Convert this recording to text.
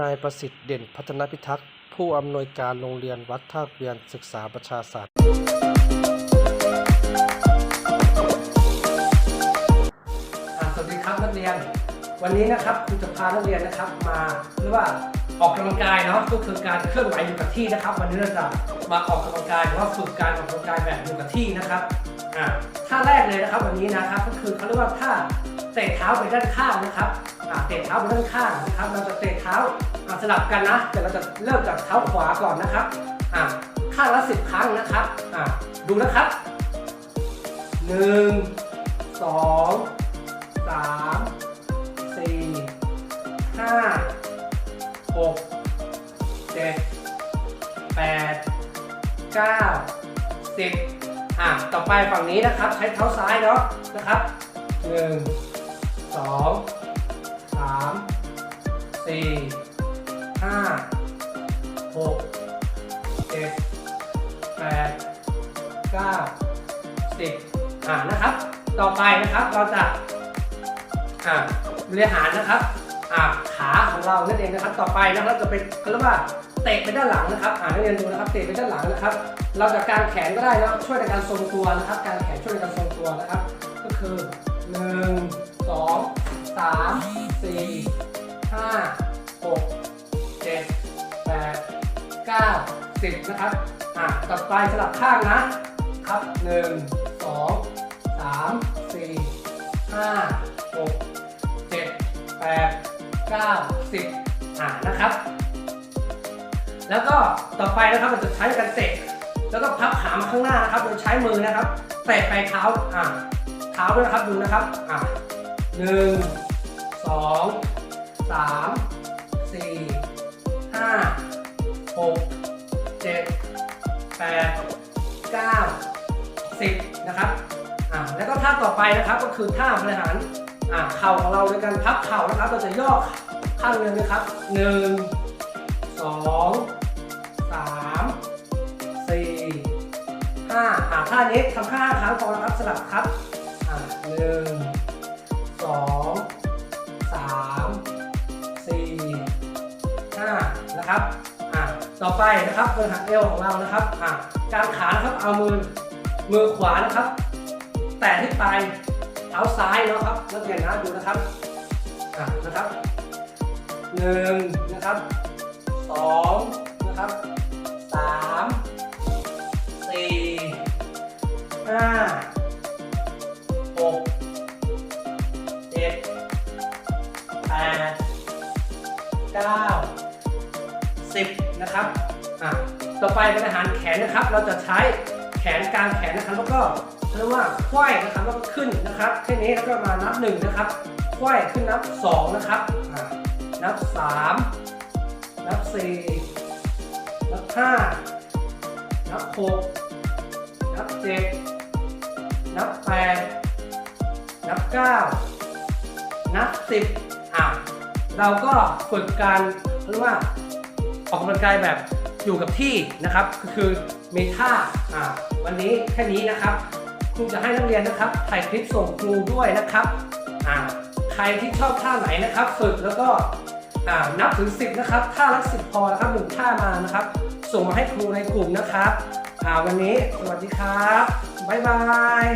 นายประสิทธิ์เด่นพัฒนพิทักษ์ผู้อำนวยการโรงเรียนวัดท่าเกวียนศึกษาประชาศาสตร์ อ่าสวัสดีครับนักเรียน วันนี้นะครับครูจะพานักเรียนนะครับมาเรียกว่าออกกำลังกายเนาะก็คือการเคลื่อนไหวอยู่กับที่นะครับ วันนี้เราจะมาออกกำลังกายหรือว่าฝึกการออกกำลังกายแบบอยู่กับที่นะครับ อ่าท่าแรกเลยนะครับวันนี้นะครับก็คือเขาเรียกว่าท่าเตะเท้าไปด้านข้างนะครับอ่าเตะเท้าไปด้านข้างนะครับเราจะเตะเท้าสลับกันนะ แต่เราจะเริ่มจากเท้าขวาก่อนนะครับอ่าข้างละสิบครั้งนะครับอ่าดูนะครับหนึ่งสองสามสี่ห้าหกเจ็ดแปดเก้าสิบ อะต่อไปฝั่งนี้นะครับ ใช้เท้าซ้ายเนาะนะครับหนึ่งสองสามสี่ห้าหกเจ็ดแปดเก้าสิบอ่านะครับ ต่อไปนะครับเราจะอ่าบริหารนะครับอ่าขาของเรานั่นเองนะครับ ต่อไปนะครับเราจะเป็นเขาเรียกว่า เตะไปด้านหลังนะครับอ่านักเรียนดูนะครับ เตะไปด้านหลังนะครับ เราจะการแขนก็ได้นะช่วยในการทรงตัวนะครับ การแขนช่วยในการทรงตัวนะครับ ก็คือหนึ่งสองสามสี่ห้าหกเจ็ดแปดเก้าสิบนะครับอ่าต่อไปสลับข้างนะครับหนึ่งสองสามสี่ห้าหกเจ็ดแปดเก้าสิบอ่านะครับ แล้วก็ต่อไปนะครับเราจะใช้การเตะ แล้วก็พับขามาข้างหน้านะครับ โดยใช้มือนะครับเตะไปเท้าอ่าเท้าด้วยนะครับดูนะครับอ่าหนึ่งสองสามสี่ห้าหกเจ็ดแปดเก้าสิบนะครับอ่าแล้วก็ท่าต่อไปนะครับก็คือท่าบริหารอ่าเข่าของเราโดยการพับเข่านะครับ เราจะย่อข้างหนึงนะครับหนึ่ง สองสามสี่ห้าอ่าท่านี้ทำห้าครั้งพอนะครับสลับครับอ่าหนึ่งสองสามสี่ห้านะครับอ่าต่อไปนะครับบริหารเอวของเรานะครับอ่าการขานะครับเอามือมือขวานะครับ แตะที่ปลายเท้าซ้ายเนาะครับนักเรียนนะดูนะครับอ่านะครับหนึ่งนะครับ สองนะครับสามสี่ห้าหกเจ็ดแปดเก้าสิบนะครับอ่าต่อไปเป็นอาหารแขนนะครับ เราจะใช้แขนกลางแขนนะครับ แล้วก็เรียกว่าควายนะครับแล้วก็ขึ้นนะครับแค่นี้แล้วก็มานับหนึ่งนะครับควายขึ้นนับสองนะครับอ่านับสาม นับสี่นับห้านับหกนับเจ็ดนับแปดนับเก้านับสิบอะเราก็ฝึกการเรียกว่าออกกำลังกายแบบอยู่กับที่นะครับ ก็คือมีท่าอ่าวันนี้แค่นี้นะครับ ครูจะให้นักเรียนนะครับถ่ายคลิปส่งครูด้วยนะครับอ่าใครที่ชอบท่าไหนนะครับ ฝึกแล้วก็ อ่านับถึง 10 นะครับ ท่าละสิบพอนะครับหนึ่งท่ามานะครับ ส่งมาให้ครูในกลุ่มนะครับอ่าวันนี้สวัสดีครับ บ๊ายบาย